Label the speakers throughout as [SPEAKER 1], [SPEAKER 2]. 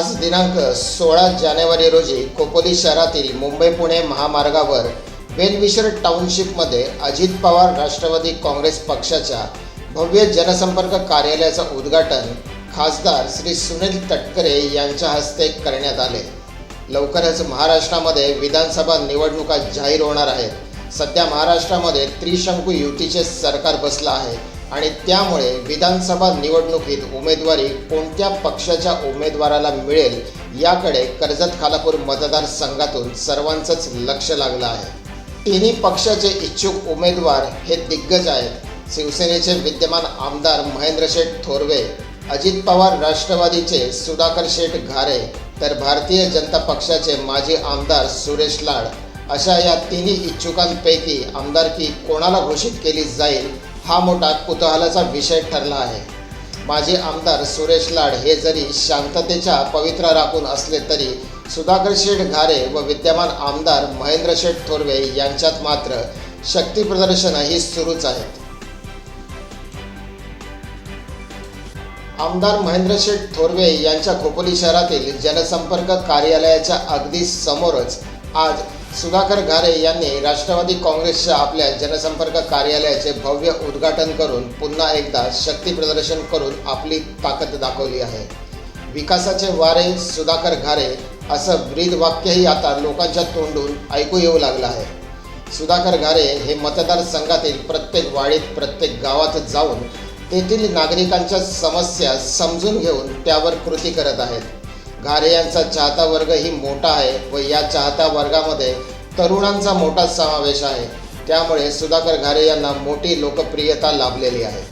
[SPEAKER 1] आज दिनांक सोळा जानेवारी रोजी खोपोली शहरातील मुंबई पुणे महामार्गावर वेलविशर टाउनशिपमध्ये अजित पवार राष्ट्रवादी काँग्रेस पक्षाच्या भव्य जनसंपर्क कार्यालयाचं उद्घाटन खासदार श्री सुनील तटकरे यांच्या हस्ते करण्यात आले. लवकरच महाराष्ट्रामध्ये विधानसभा निवडणुका जाहीर होणार आहेत. सध्या महाराष्ट्रामध्ये त्रिशंकू युतीचे सरकार बसलं आहे. आणि त्यामुळे विधानसभा निवडणुकीत उमेदवारी कोणत्या पक्षाच्या उमेदवाराला मिळेल याकडे कर्जत खालापूर मतदारसंघातून सर्वांचंच लक्ष लागलं आहे. तिन्ही पक्षाचे इच्छुक उमेदवार हे दिग्गज आहेत. शिवसेनेचे विद्यमान आमदार महेंद्र शेठ थोरवे अजित पवार राष्ट्रवादीचे सुधाकर शेठ घारे तर भारतीय जनता पक्षाचे माजी आमदार सुरेश लाड अशा या तिन्ही इच्छुकांपैकी आमदारकी कोणाला घोषित केली जाईल हा मोठा कुतूहलाचा विषय ठरला आहे. माजी आमदार सुरेश लाड हे जरी शांततेच्या पवित्र राखून असले तरी सुधाकर शेठ घारे व विद्यमान आमदार महेंद्र शेठ थोरवे यांच्यात मात्र शक्ती प्रदर्शनं ही सुरूच आहेत आमदार महेंद्र शेठ थोरवे यांच्या खोपोली शहरातील जनसंपर्क कार्यालयाच्या अगदी समोरच आज सुधाकर घारे यांनी राष्ट्रवादी काँग्रेसच्या आपल्या जनसंपर्क कार्यालयाचे भव्य उद्घाटन करून पुन्हा एकदा शक्ती प्रदर्शन करून आपली ताकद दाखवली आहे. विकासाचे वारे सुधाकर घारे असं ब्रीद वाक्यही आता लोकांच्या तोंडून ऐकू येऊ लागलं आहे. सुधाकर घारे हे मतदारसंघातील प्रत्येक वाडीत प्रत्येक गावात जाऊन तेथील नागरिकांच्या समस्या समजून घेऊन त्यावर कृती करत आहेत. घारे यांचा चाहता वर्गही मोठा आहे व या चाहता वर्गामध्ये तरुणांचा मोठा समावेश आहे. त्यामुळे सुधाकर घारे यांना मोठी लोकप्रियता लाभलेली आहे.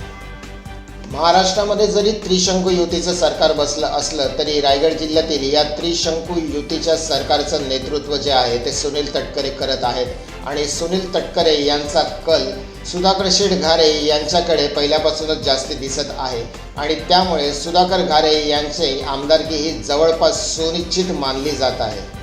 [SPEAKER 1] महाराष्ट्रामध्ये जरी त्रिशंकू युतीचं सरकार बसलं असलं तरी रायगड जिल्ह्यातील या त्रिशंकू युतीच्या सरकारचं नेतृत्व जे आहे ते सुनील तटकरे करत आहेत. आणि सुनील तटकरे यांचा कल सुधाकर शेठ घारे यांच्याकडे पहिल्यापासूनच जास्त दिसत आहे. आणि त्यामुळे सुधाकर घारे यांचे आमदारकी ही जवळपास सुनिश्चित मानली जात आहे.